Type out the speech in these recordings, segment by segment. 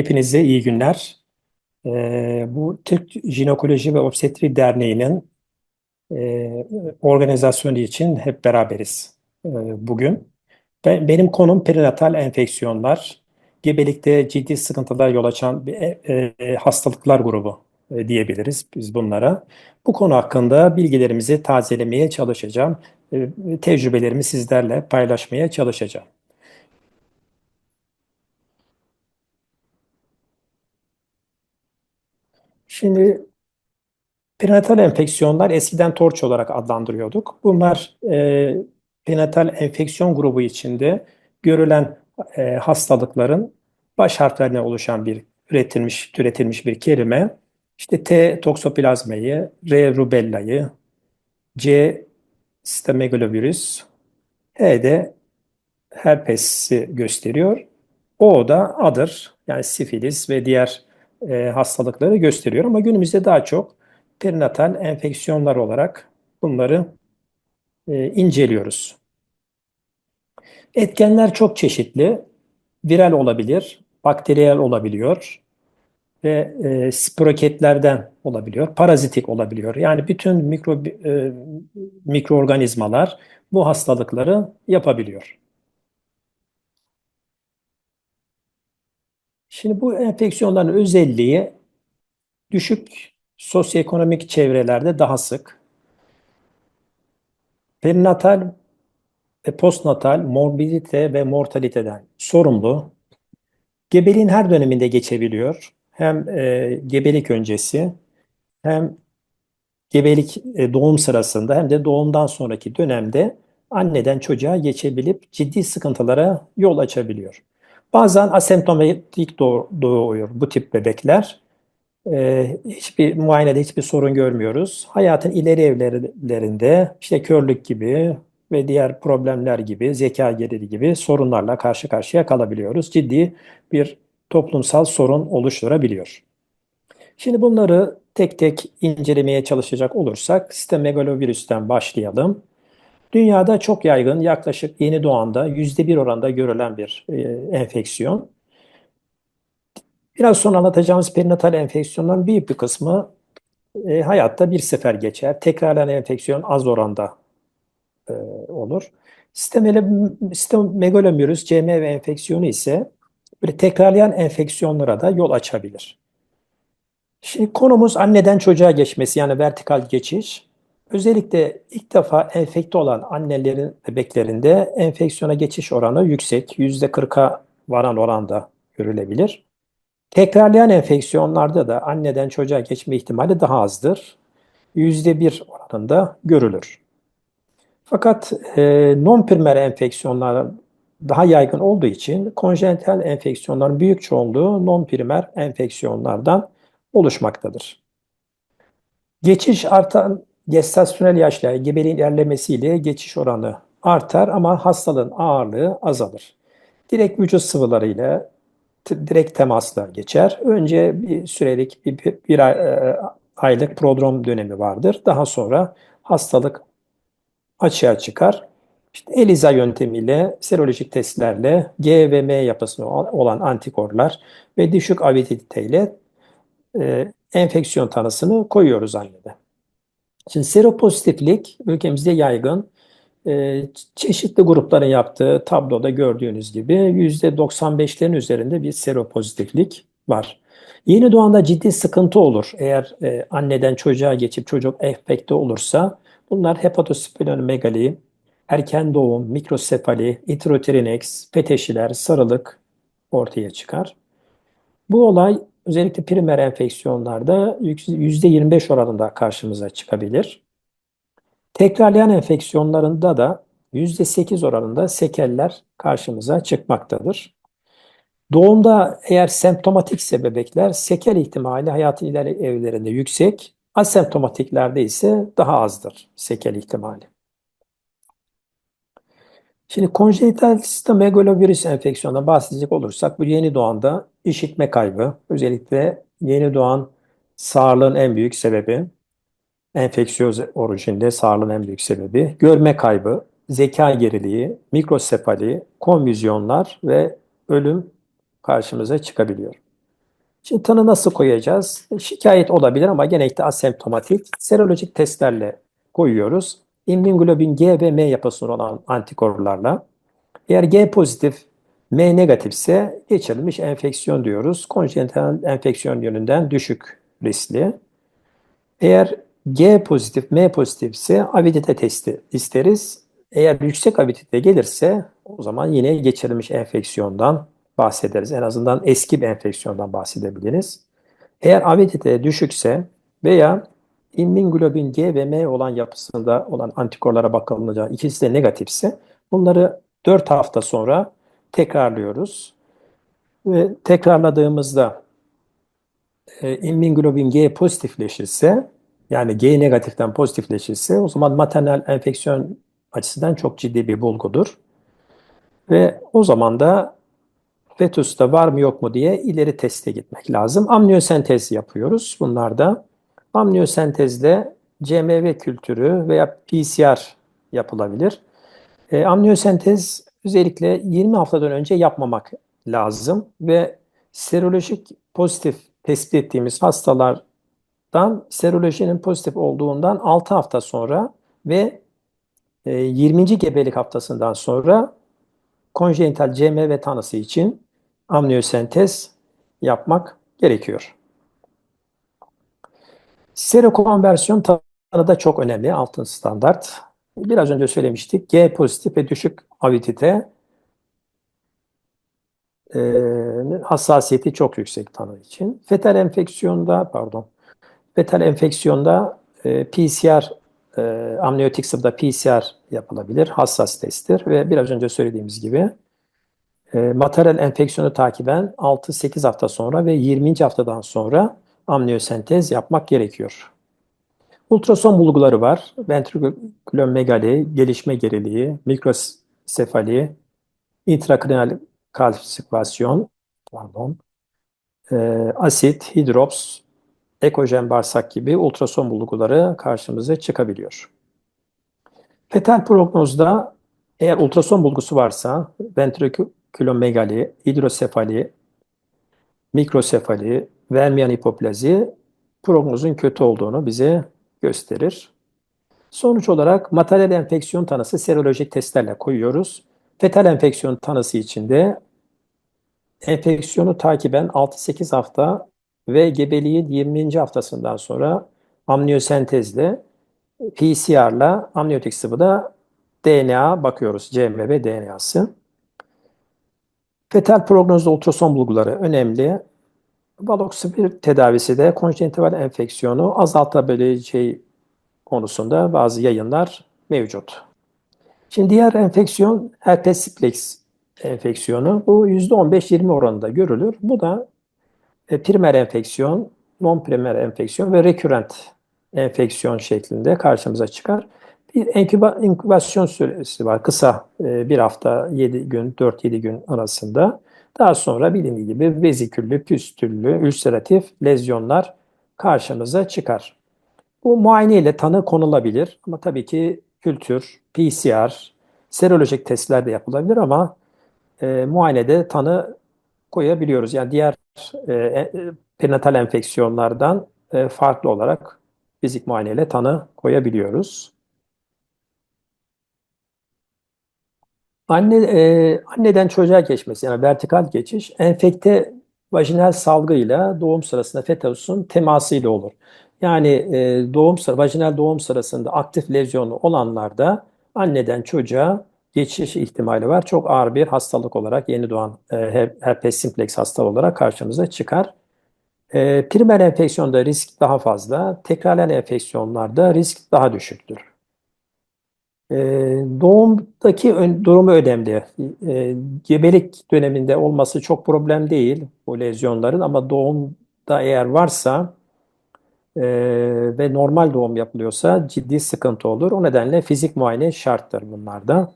Hepinize iyi günler. Ee, bu Türk Jinekoloji ve Obstetri Derneği'nin e, organizasyonu için hep beraberiz e, bugün. Ben, benim konum perinatal enfeksiyonlar, gebelikte ciddi sıkıntılar yol açan e, e, hastalıklar grubu diyebiliriz biz bunlara. Bu konu hakkında bilgilerimizi tazelemeye çalışacağım. Tecrübelerimi sizlerle paylaşmaya çalışacağım. Şimdi Perinatal enfeksiyonlar eskiden torç olarak adlandırıyorduk. Bunlar e, perinatal enfeksiyon grubu içinde görülen e, hastalıkların baş harflerine oluşan bir üretilmiş, türetilmiş bir kelime. İşte T toksoplazmayı, R rubellayı, C stomegalovirüs, H de herpesi gösteriyor. O da adır yani sifilis ve diğer e, hastalıkları gösteriyor ama günümüzde daha çok perinatal enfeksiyonlar olarak bunları e, inceliyoruz. Etkenler çok çeşitli. Viral olabilir, bakteriyel olabiliyor ve e, sporoketlerden olabiliyor, parazitik olabiliyor. Yani bütün mikro e, mikroorganizmalar bu hastalıkları yapabiliyor. Şimdi bu enfeksiyonların özelliği düşük sosyoekonomik çevrelerde daha sık. Perinatal ve postnatal morbidite ve mortaliteden sorumlu. Gebeliğin her döneminde geçebiliyor. Hem e, gebelik öncesi hem gebelik e, doğum sırasında hem de doğumdan sonraki dönemde anneden çocuğa geçebilip ciddi sıkıntılara yol açabiliyor. Bazen asemptomatik doğuyor bu tip bebekler. Ee, hiçbir muayenede hiçbir sorun görmüyoruz. Hayatın ileri evlerinde işte körlük gibi ve diğer problemler gibi, zeka geriliği gibi sorunlarla karşı karşıya kalabiliyoruz. Ciddi bir toplumsal sorun oluşturabiliyor. Şimdi bunları tek tek incelemeye çalışacak olursak sitomegalovirüsten başlayalım. Dünyada çok yaygın, yaklaşık yeni doğanda %1 oranda görülen bir e, enfeksiyon. Biraz sonra anlatacağımız perinatal enfeksiyonların büyük bir kısmı e, hayatta bir sefer geçer. Tekrarlayan enfeksiyon az oranda e, olur. Sitomegalovirüs, CMV enfeksiyonu ise böyle tekrarlayan enfeksiyonlara da yol açabilir. Şimdi konumuz anneden çocuğa geçmesi yani vertikal geçiş. Özellikle ilk defa enfekte olan annelerin bebeklerinde enfeksiyona geçiş oranı yüksek. %40'a varan oranda görülebilir. Tekrarlayan enfeksiyonlarda da anneden çocuğa geçme ihtimali daha azdır. %1 oranında görülür. Fakat e, non-primer enfeksiyonlar daha yaygın olduğu için konjenital enfeksiyonların büyük çoğunluğu non-primer enfeksiyonlardan oluşmaktadır. Geçiş artan gestasyonel yaşla gebeliğin ilerlemesiyle geçiş oranı artar ama hastalığın ağırlığı azalır. Direkt vücut sıvılarıyla direkt temasla geçer. Önce bir sürelik bir, bir, bir e, aylık prodrom dönemi vardır. Daha sonra hastalık açığa çıkar. İşte ELISA yöntemiyle, serolojik testlerle G ve M yapısında olan antikorlar ve düşük aviditeyle e, enfeksiyon tanısını koyuyoruz annede. Şimdi seropozitiflik ülkemizde yaygın. E, çeşitli grupların yaptığı tabloda gördüğünüz gibi %95'lerin üzerinde bir seropozitiflik var. Yeni doğanda ciddi sıkıntı olur. Eğer e, anneden çocuğa geçip çocuk enfekte olursa bunlar hepatosplenomegali, erken doğum, mikrosefali, intrauterinex, peteşiler, sarılık ortaya çıkar. Bu olay özellikle primer enfeksiyonlarda %25 oranında karşımıza çıkabilir. Tekrarlayan enfeksiyonlarında da %8 oranında sekeller karşımıza çıkmaktadır. Doğumda eğer semptomatikse bebekler sekel ihtimali hayatın ileri evlerinde yüksek, asemptomatiklerde ise daha azdır sekel ihtimali. Şimdi konjenital sitomegalovirüs enfeksiyonundan bahsedecek olursak bu yeni doğanda işitme kaybı, özellikle yeni doğan sağlığın en büyük sebebi enfeksiyoz orijinde sağlığın en büyük sebebi görme kaybı, zeka geriliği, mikrosefali, konvüzyonlar ve ölüm karşımıza çıkabiliyor. Şimdi tanı nasıl koyacağız? Şikayet olabilir ama genellikle asemptomatik. Serolojik testlerle koyuyoruz. İmmünoglobin G ve M yapısında olan antikorlarla. Eğer G pozitif, M negatifse geçirilmiş enfeksiyon diyoruz. Konjenital enfeksiyon yönünden düşük riskli. Eğer G pozitif, M pozitifse avidite testi isteriz. Eğer yüksek avidite gelirse o zaman yine geçirilmiş enfeksiyondan bahsederiz. En azından eski bir enfeksiyondan bahsedebiliriz. Eğer avidite düşükse veya immunoglobin G ve M olan yapısında olan antikorlara bakılınca ikisi de negatifse bunları 4 hafta sonra tekrarlıyoruz. Ve tekrarladığımızda e, immunoglobin G pozitifleşirse yani G negatiften pozitifleşirse o zaman maternal enfeksiyon açısından çok ciddi bir bulgudur. Ve o zaman da fetüste var mı yok mu diye ileri teste gitmek lazım. Amniyosentez yapıyoruz bunlarda. Amniyosentezde CMV kültürü veya PCR yapılabilir. E, amniyosentez özellikle 20 haftadan önce yapmamak lazım ve serolojik pozitif tespit ettiğimiz hastalardan serolojinin pozitif olduğundan 6 hafta sonra ve 20. E, gebelik haftasından sonra konjenital CMV tanısı için amniyosentez yapmak gerekiyor. Serokonversiyon tanı da çok önemli, altın standart. Biraz önce söylemiştik. G pozitif ve düşük avidite e, hassasiyeti çok yüksek tanı için. Fetal enfeksiyonda, pardon, fetal enfeksiyonda e, PCR, e, amniyotik sıvıda PCR yapılabilir. Hassas testtir ve biraz önce söylediğimiz gibi e, materyal enfeksiyonu takiben 6-8 hafta sonra ve 20. haftadan sonra amniyosentez yapmak gerekiyor. Ultrason bulguları var. Ventrikülomegali, gelişme geriliği, mikrosefali, intrakreal kalsifikasyon, pardon, e, asit, hidrops, ekojen bağırsak gibi ultrason bulguları karşımıza çıkabiliyor. Fetal prognozda eğer ultrason bulgusu varsa ventrikülomegali, hidrosefali, mikrosefali, vermeyen hipoplazi prognozun kötü olduğunu bize gösterir. Sonuç olarak materyal enfeksiyon tanısı serolojik testlerle koyuyoruz. Fetal enfeksiyon tanısı içinde enfeksiyonu takiben 6-8 hafta ve gebeliğin 20. haftasından sonra amniyosentezle PCR'la amniyotik sıvıda DNA bakıyoruz. CMV DNA'sı. Fetal prognozda ultrason bulguları önemli. Valoxivir tedavisi de konjenital enfeksiyonu azaltabileceği konusunda bazı yayınlar mevcut. Şimdi diğer enfeksiyon herpes simplex enfeksiyonu. Bu %15-20 oranında görülür. Bu da e, primer enfeksiyon, non-primer enfeksiyon ve rekürent enfeksiyon şeklinde karşımıza çıkar. Bir inküba, inkübasyon süresi var. Kısa e, bir hafta 7 gün, 4-7 gün arasında. Daha sonra bilindiği gibi veziküllü, püstüllü, ülseratif lezyonlar karşımıza çıkar. Bu muayene ile tanı konulabilir ama tabii ki kültür, PCR, serolojik testler de yapılabilir ama e, muayenede tanı koyabiliyoruz. Yani diğer e, e perinatal enfeksiyonlardan e, farklı olarak fizik muayeneyle tanı koyabiliyoruz. Anne, e, anneden çocuğa geçmesi yani vertikal geçiş enfekte vajinal salgıyla doğum sırasında fetusun temasıyla olur. Yani e, doğum vajinal doğum sırasında aktif lezyonu olanlarda anneden çocuğa geçiş ihtimali var. Çok ağır bir hastalık olarak yeni doğan e, herpes simplex hastalığı olarak karşımıza çıkar. E, primer enfeksiyonda risk daha fazla, tekrarlayan enfeksiyonlarda risk daha düşüktür. E, doğumdaki ön, durumu önemli. E, gebelik döneminde olması çok problem değil bu lezyonların ama doğumda eğer varsa e, ve normal doğum yapılıyorsa ciddi sıkıntı olur. O nedenle fizik muayene şarttır bunlarda.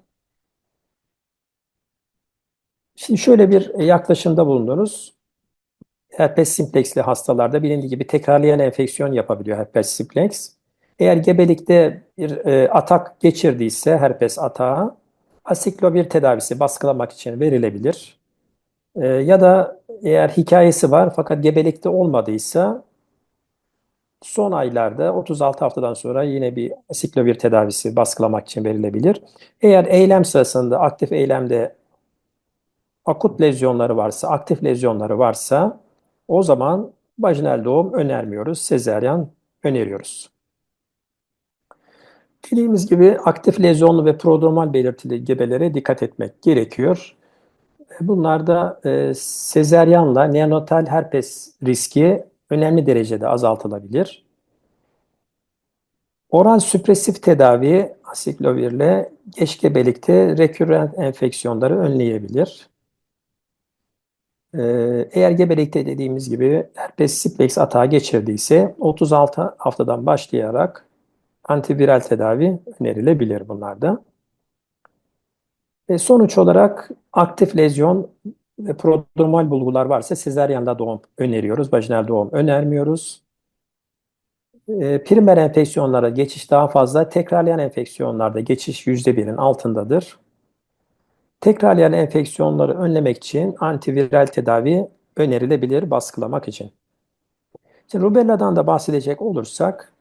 Şimdi şöyle bir yaklaşımda bulundunuz. Herpes simplexli hastalarda bilindiği gibi tekrarlayan enfeksiyon yapabiliyor herpes simplex. Eğer gebelikte bir e, atak geçirdiyse herpes atağı asiklobir tedavisi baskılamak için verilebilir. E, ya da eğer hikayesi var fakat gebelikte olmadıysa son aylarda 36 haftadan sonra yine bir siklovir tedavisi baskılamak için verilebilir. Eğer eylem sırasında aktif eylemde akut lezyonları varsa, aktif lezyonları varsa o zaman vajinal doğum önermiyoruz. Sezeryan öneriyoruz. Dediğimiz gibi aktif lezyonlu ve prodromal belirtili gebelere dikkat etmek gerekiyor. Bunlarda e, sezeryanla neonatal herpes riski önemli derecede azaltılabilir. Oral süpresif tedavi asiklovirle geç gebelikte rekürrent enfeksiyonları önleyebilir. Ee, eğer gebelikte dediğimiz gibi herpes simplex atağı geçirdiyse 36 haftadan başlayarak antiviral tedavi önerilebilir bunlarda. Ve sonuç olarak aktif lezyon ve prodromal bulgular varsa sezaryanda doğum öneriyoruz. Vajinal doğum önermiyoruz. E, primer enfeksiyonlara geçiş daha fazla. Tekrarlayan enfeksiyonlarda geçiş %1'in altındadır. Tekrarlayan enfeksiyonları önlemek için antiviral tedavi önerilebilir baskılamak için. Şimdi rubella'dan da bahsedecek olursak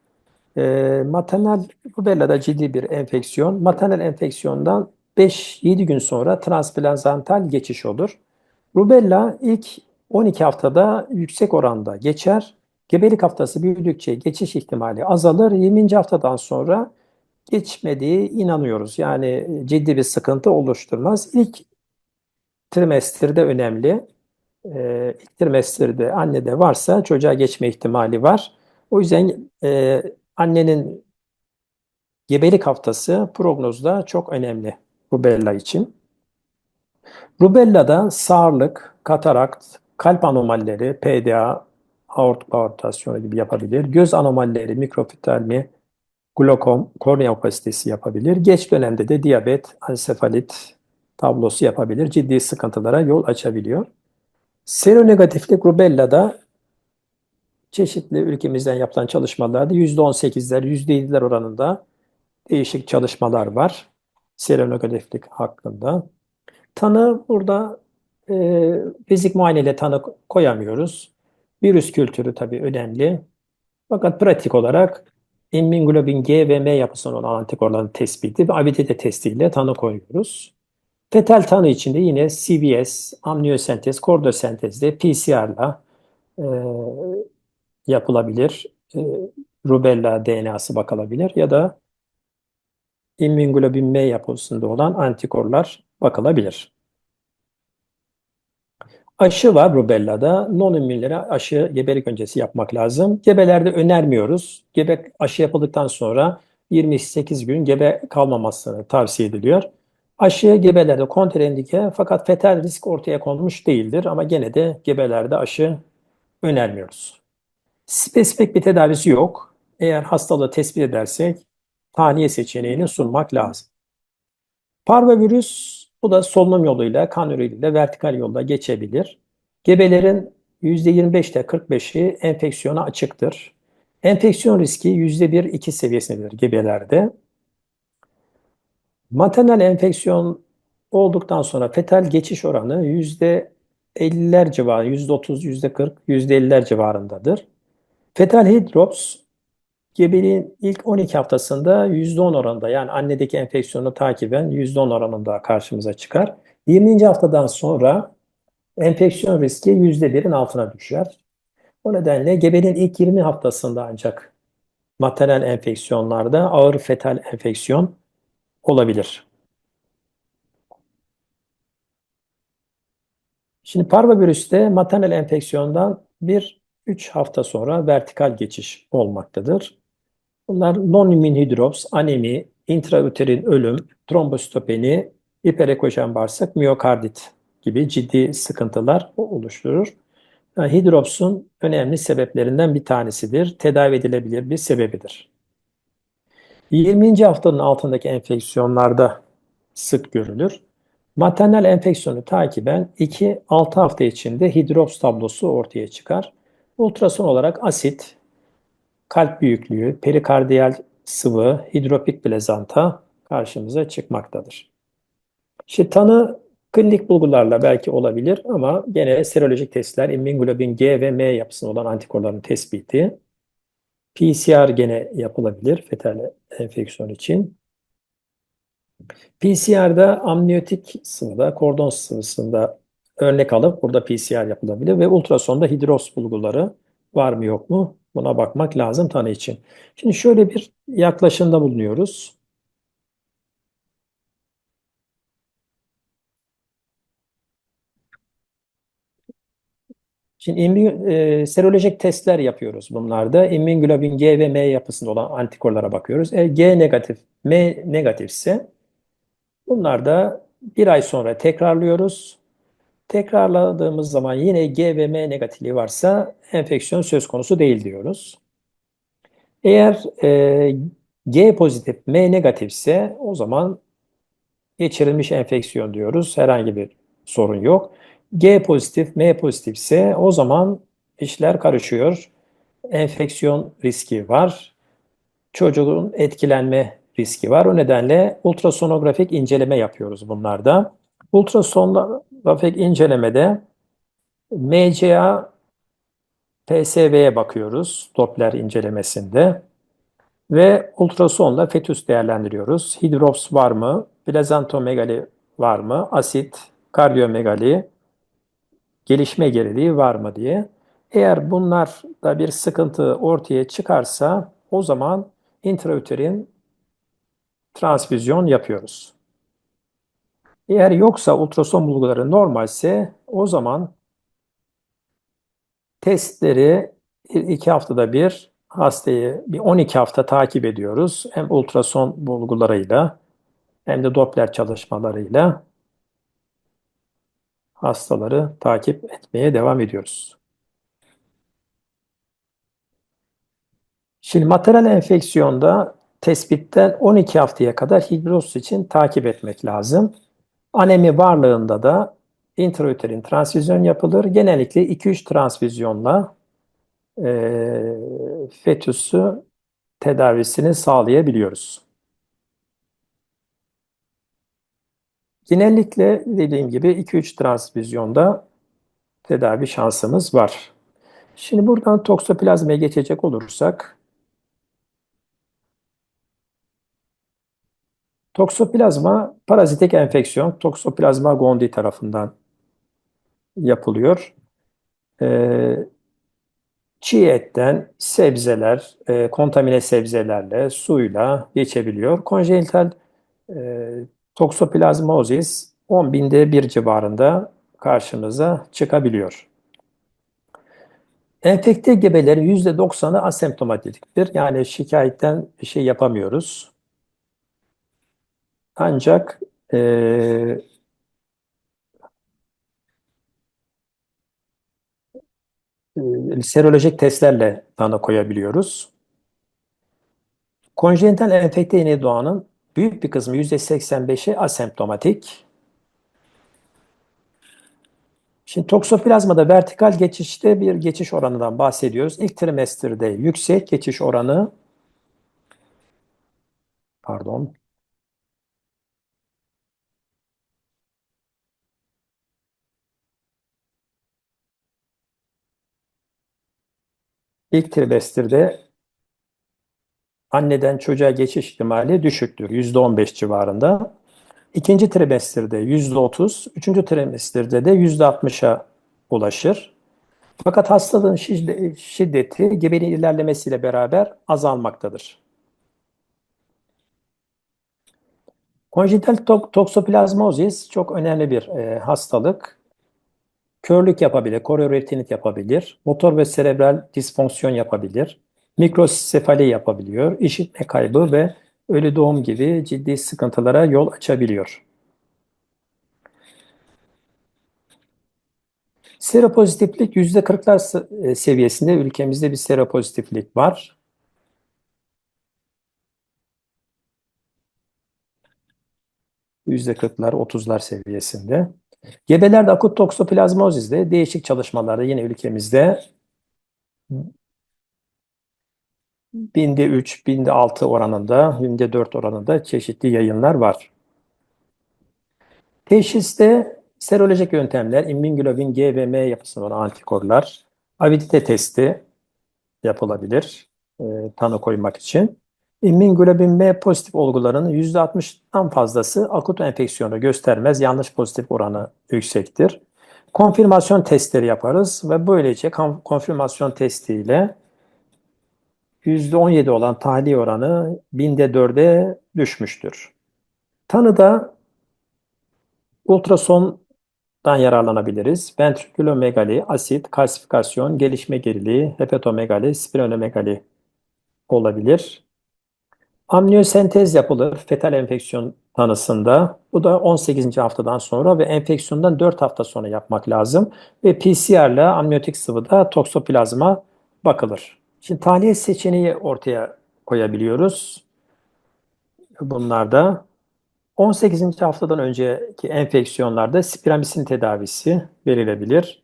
e, maternal rubella'da ciddi bir enfeksiyon. Maternal enfeksiyondan 5-7 gün sonra transplantantal geçiş olur. Rubella ilk 12 haftada yüksek oranda geçer. Gebelik haftası büyüdükçe geçiş ihtimali azalır. 20. haftadan sonra geçmediği inanıyoruz. Yani ciddi bir sıkıntı oluşturmaz. İlk trimesterde önemli. Ee, ilk trimesterde annede varsa çocuğa geçme ihtimali var. O yüzden e, annenin gebelik haftası prognozda çok önemli rubella için. Rubella'da sağırlık, katarakt, kalp anomalileri, PDA, aort aortasyonu gibi yapabilir. Göz anomalileri, mikroftalmi, glokom, kornea opasitesi yapabilir. Geç dönemde de diyabet, ansefalit tablosu yapabilir. Ciddi sıkıntılara yol açabiliyor. Seronegatiflik rubella'da çeşitli ülkemizden yapılan çalışmalarda %18'ler, %7'ler oranında değişik çalışmalar var. Seronegatiflik hakkında. Tanı burada e, fizik muayeneyle tanı koyamıyoruz. Virüs kültürü tabii önemli. Fakat pratik olarak immunoglobin G ve M yapısının olan antikorların tespiti ve avidite testiyle tanı koyuyoruz. Fetal tanı içinde yine CVS, amniyosentez, kordosentezde PCR'la e, yapılabilir. E, rubella DNA'sı bakılabilir ya da immunoglobin M yapısında olan antikorlar bakılabilir. Aşı var rubellada. Non-immünlere aşı gebelik öncesi yapmak lazım. Gebelerde önermiyoruz. Gebe aşı yapıldıktan sonra 28 gün gebe kalmamasını tavsiye ediliyor. Aşı gebelerde kontrendike fakat fetal risk ortaya konmuş değildir ama gene de gebelerde aşı önermiyoruz. Spesifik bir tedavisi yok. Eğer hastalığı tespit edersek tahliye seçeneğini sunmak lazım. Parvovirüs bu da solunum yoluyla, kan yoluyla vertikal yolda geçebilir. Gebelerin %25 ile 45'i enfeksiyona açıktır. Enfeksiyon riski %1-2 seviyesindedir gebelerde. Maternal enfeksiyon olduktan sonra fetal geçiş oranı %50'ler civarı, %30, %40, %50'ler civarındadır. Fetal hidrops Gebeliğin ilk 12 haftasında %10 oranında yani annedeki enfeksiyonu takiben %10 oranında karşımıza çıkar. 20. haftadan sonra enfeksiyon riski %1'in altına düşer. O nedenle gebeliğin ilk 20 haftasında ancak maternal enfeksiyonlarda ağır fetal enfeksiyon olabilir. Şimdi parvovirüste maternal enfeksiyondan 1-3 hafta sonra vertikal geçiş olmaktadır. Bunlar non-immün hidrops, anemi, intrauterin ölüm, trombositopeni, hiperekojen bağırsak, miyokardit gibi ciddi sıkıntılar oluşturur. Yani hidropsun önemli sebeplerinden bir tanesidir. Tedavi edilebilir bir sebebidir. 20. haftanın altındaki enfeksiyonlarda sık görülür. Maternal enfeksiyonu takiben 2-6 hafta içinde hidrops tablosu ortaya çıkar. Ultrason olarak asit, kalp büyüklüğü, perikardiyal sıvı, hidropik plazanta karşımıza çıkmaktadır. İşte tanı Klinik bulgularla belki olabilir ama gene serolojik testler, immunoglobulin G ve M yapısında olan antikorların tespiti, PCR gene yapılabilir fetal enfeksiyon için. PCR'da amniyotik sıvıda, kordon sıvısında örnek alıp burada PCR yapılabilir ve ultrasonda hidros bulguları var mı yok mu buna bakmak lazım tanı için. Şimdi şöyle bir yaklaşımda bulunuyoruz. Şimdi immün, e, serolojik testler yapıyoruz bunlarda. İmmünoglobulin G ve M yapısında olan antikorlara bakıyoruz. E, G negatif, M negatifse bunlar da bir ay sonra tekrarlıyoruz. Tekrarladığımız zaman yine G ve M negatifliği varsa enfeksiyon söz konusu değil diyoruz. Eğer e, G pozitif, M negatifse o zaman geçirilmiş enfeksiyon diyoruz. Herhangi bir sorun yok. G pozitif, M pozitifse o zaman işler karışıyor. Enfeksiyon riski var. Çocuğun etkilenme riski var. O nedenle ultrasonografik inceleme yapıyoruz bunlarda. Ultrasonografik incelemede MCA PSV'ye bakıyoruz Doppler incelemesinde ve ultrasonla fetüs değerlendiriyoruz. Hidrops var mı? Plazantomegali var mı? Asit, kardiyomegali, gelişme geriliği var mı diye. Eğer bunlarda bir sıkıntı ortaya çıkarsa o zaman intrauterin transfüzyon yapıyoruz. Eğer yoksa ultrason bulguları normalse o zaman testleri iki haftada bir hastayı bir 12 hafta takip ediyoruz. Hem ultrason bulgularıyla hem de Doppler çalışmalarıyla hastaları takip etmeye devam ediyoruz. Şimdi materyal enfeksiyonda tespitten 12 haftaya kadar hidroz için takip etmek lazım. Anemi varlığında da intrauterin transfüzyon yapılır. Genellikle 2-3 transfüzyonla e, fetüsü tedavisini sağlayabiliyoruz. Genellikle dediğim gibi 2-3 transfüzyonda tedavi şansımız var. Şimdi buradan toksoplazmaya geçecek olursak Toksoplazma parazitik enfeksiyon Toxoplasma gondii tarafından yapılıyor. Ee, çiğ etten sebzeler, e, kontamine sebzelerle, suyla geçebiliyor. Konjenital e, toksoplazmozis 10 binde bir civarında karşımıza çıkabiliyor. Enfekte gebelerin %90'ı asemptomatiktir. Yani şikayetten bir şey yapamıyoruz. Ancak e, e, serolojik testlerle tanı koyabiliyoruz. Konjenital enfekte yeni doğanın büyük bir kısmı %85'i asemptomatik. Şimdi toksoplazmada vertikal geçişte bir geçiş oranından bahsediyoruz. İlk trimesterde yüksek geçiş oranı pardon İlk trimesterde anneden çocuğa geçiş ihtimali düşüktür. %15 civarında. İkinci trimesterde %30, üçüncü trimesterde de %60'a ulaşır. Fakat hastalığın şiddeti gebeliğin ilerlemesiyle beraber azalmaktadır. Konjenital toksoplazmozis çok önemli bir e, hastalık körlük yapabilir, korioretinit yapabilir, motor ve serebral disfonksiyon yapabilir, mikrosefali yapabiliyor, işitme kaybı ve ölü doğum gibi ciddi sıkıntılara yol açabiliyor. Seropozitiflik %40'lar e, seviyesinde ülkemizde bir seropozitiflik var. %40'lar, 30'lar seviyesinde. Gebelerde akut toksoplazmozizde değişik çalışmalarda yine ülkemizde binde 3, binde 6 oranında, binde 4 oranında çeşitli yayınlar var. Teşhiste Serolojik yöntemler, immünoglobulin G ve M yapısında olan antikorlar, avidite testi yapılabilir e, tanı koymak için. İmmünoglobulin M pozitif olgularının %60'dan fazlası akut enfeksiyonu göstermez. Yanlış pozitif oranı yüksektir. Konfirmasyon testleri yaparız ve böylece konfirmasyon testiyle %17 olan tahliye oranı binde 4'e düşmüştür. Tanıda ultrasondan yararlanabiliriz. Ventrikülomegali, asit, kalsifikasyon, gelişme geriliği, hepatomegali, splenomegali olabilir. Amniyosentez yapılır fetal enfeksiyon tanısında. Bu da 18. haftadan sonra ve enfeksiyondan 4 hafta sonra yapmak lazım. Ve PCR ile amniyotik sıvıda toksoplazma bakılır. Şimdi tahliye seçeneği ortaya koyabiliyoruz. Bunlarda 18. haftadan önceki enfeksiyonlarda spiramisin tedavisi verilebilir.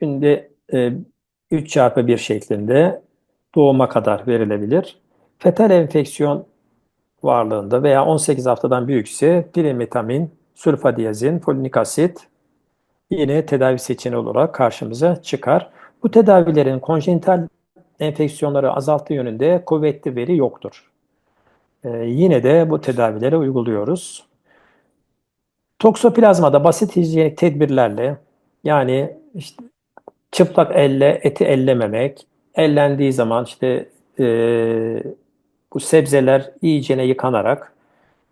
Günde e, 3 çarpı 1 şeklinde doğuma kadar verilebilir. Fetal enfeksiyon varlığında veya 18 haftadan büyükse pirimetamin, sulfadiyazin, folinik asit yine tedavi seçeneği olarak karşımıza çıkar. Bu tedavilerin konjenital enfeksiyonları azalttığı yönünde kuvvetli veri yoktur. Ee, yine de bu tedavileri uyguluyoruz. Toksoplazmada basit hijyenik tedbirlerle yani işte çıplak elle eti ellememek, ellendiği zaman işte e, bu sebzeler iyicene yıkanarak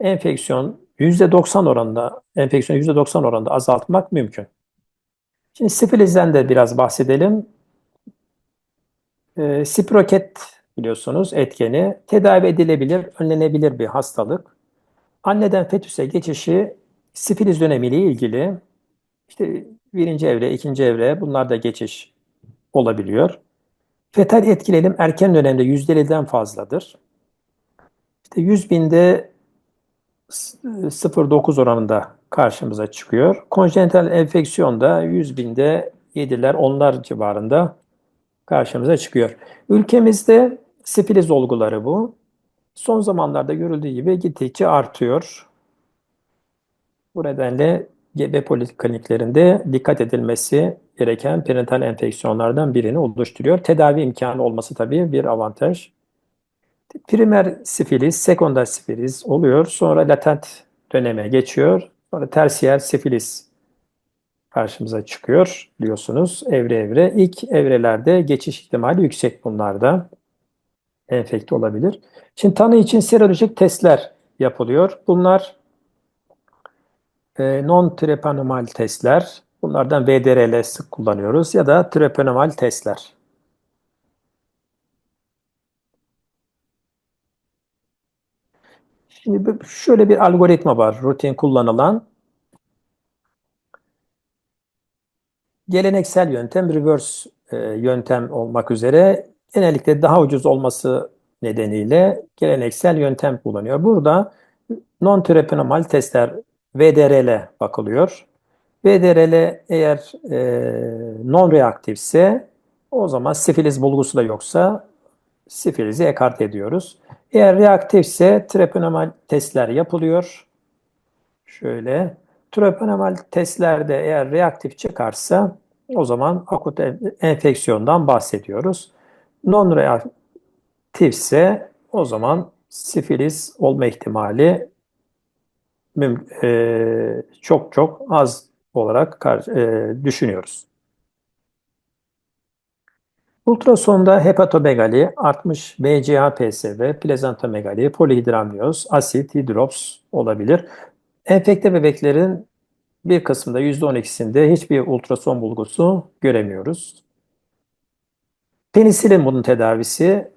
enfeksiyon %90 oranında enfeksiyon %90 oranında azaltmak mümkün. Şimdi sifilizden de biraz bahsedelim. E, Sproket biliyorsunuz etkeni tedavi edilebilir, önlenebilir bir hastalık. Anneden fetüse geçişi sifiliz dönemiyle ilgili işte birinci evre, ikinci evre bunlar geçiş olabiliyor. Fetal etkilenim erken dönemde %50'den fazladır. İşte 100 binde 0.9 oranında karşımıza çıkıyor. Konjenital enfeksiyonda 100 binde 7'ler 10'lar civarında karşımıza çıkıyor. Ülkemizde sifiliz olguları bu. Son zamanlarda görüldüğü gibi gittikçe artıyor. Bu nedenle gebe polikliniklerinde dikkat edilmesi gereken perinatal enfeksiyonlardan birini oluşturuyor. Tedavi imkanı olması tabii bir avantaj. Primer sifilis, sekonder sifilis oluyor. Sonra latent döneme geçiyor. Sonra tersiyer sifilis karşımıza çıkıyor biliyorsunuz evre evre. İlk evrelerde geçiş ihtimali yüksek bunlarda. Enfekte olabilir. Şimdi tanı için serolojik testler yapılıyor. Bunlar e, non-trepanomal testler. Bunlardan VDRL sık kullanıyoruz ya da trepanomal testler. Şimdi şöyle bir algoritma var rutin kullanılan. Geleneksel yöntem reverse e, yöntem olmak üzere genellikle daha ucuz olması nedeniyle geleneksel yöntem kullanıyor. Burada non-terapenomal testler VDRL bakılıyor. VDRL eğer e, non-reaktifse o zaman sifiliz bulgusu da yoksa sifilizi ekart ediyoruz. Eğer reaktifse treponemal testler yapılıyor. Şöyle. Treponemal testlerde eğer reaktif çıkarsa o zaman akut enfeksiyondan bahsediyoruz. Non-reaktifse o zaman sifilis olma ihtimali e, çok çok az olarak e, düşünüyoruz. Ultrasonda hepatomegali, artmış BCA-PSV, plazantomegali, polihidramniyoz, asit, hidrops olabilir. Enfekte bebeklerin bir kısmında %12'sinde hiçbir ultrason bulgusu göremiyoruz. Penisilin bunun tedavisi.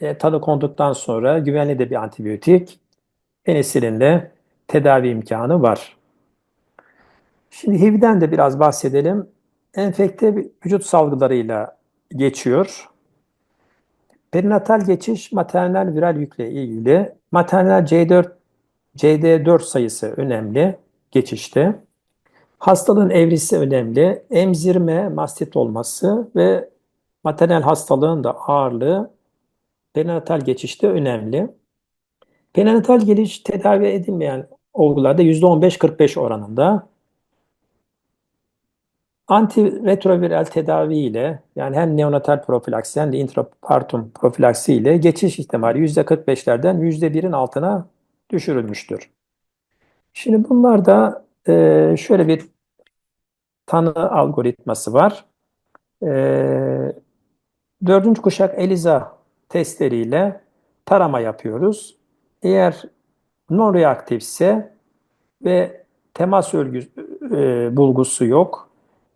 E, tanı konduktan sonra güvenli de bir antibiyotik. Penisilinle tedavi imkanı var. Şimdi HIV'den de biraz bahsedelim. Enfekte vücut salgılarıyla geçiyor. Perinatal geçiş maternal viral yükle ilgili. Maternal C4 CD4 sayısı önemli geçişte. Hastalığın evrisi önemli. Emzirme, mastit olması ve maternal hastalığın da ağırlığı perinatal geçişte önemli. Perinatal geliş tedavi edilmeyen olgularda %15-45 oranında. Antiretroviral tedavi ile yani hem neonatal profilaksi hem de intrapartum profilaksi ile geçiş ihtimali %45'lerden %1'in altına düşürülmüştür. Şimdi bunlarda e, şöyle bir tanı algoritması var. E, dördüncü kuşak ELISA testleriyle tarama yapıyoruz. Eğer non-reaktifse ve temas örgü e, bulgusu yok,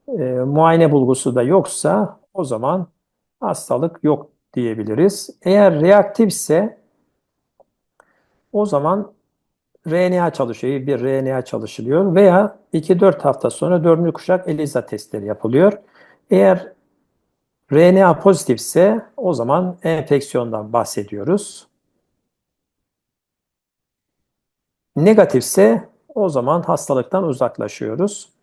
e, muayene bulgusu da yoksa o zaman hastalık yok diyebiliriz. Eğer reaktifse o zaman RNA çalışıyor, bir RNA çalışılıyor veya 2-4 hafta sonra dördüncü kuşak ELISA testleri yapılıyor. Eğer RNA pozitifse o zaman enfeksiyondan bahsediyoruz. Negatifse o zaman hastalıktan uzaklaşıyoruz.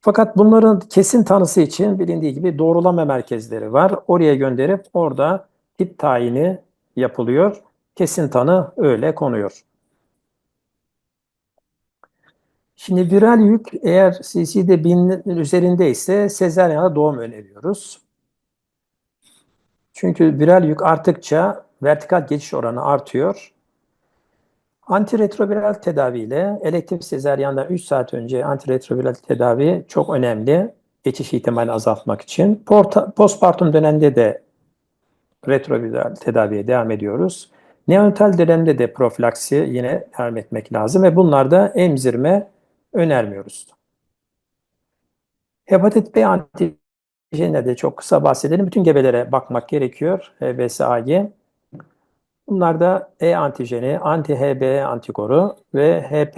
Fakat bunların kesin tanısı için bilindiği gibi doğrulama merkezleri var. Oraya gönderip orada tip tayini yapılıyor. Kesin tanı öyle konuyor. Şimdi viral yük eğer CC'de binin üzerindeyse sezaryen doğum öneriyoruz. Çünkü viral yük arttıkça vertikal geçiş oranı artıyor. Antiretroviral tedaviyle elektif sezaryandan 3 saat önce antiretroviral tedavi çok önemli. Geçiş ihtimalini azaltmak için. Porta, postpartum dönemde de retroviral tedaviye devam ediyoruz. Neonatal dönemde de profilaksi yine devam etmek lazım ve bunlarda emzirme önermiyoruz. Hepatit B antijenine de çok kısa bahsedelim. Bütün gebelere bakmak gerekiyor. HBsAg. Bunlarda E antijeni, anti-HB antikoru ve HP,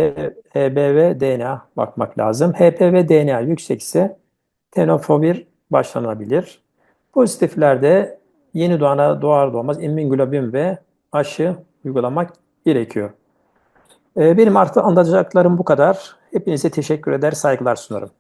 HBV DNA bakmak lazım. HPV DNA yüksekse tenofovir başlanabilir. Pozitiflerde yeni doğana doğar doğmaz immünoglobin ve aşı uygulamak gerekiyor. Benim artık anlatacaklarım bu kadar. Hepinize teşekkür eder, saygılar sunarım.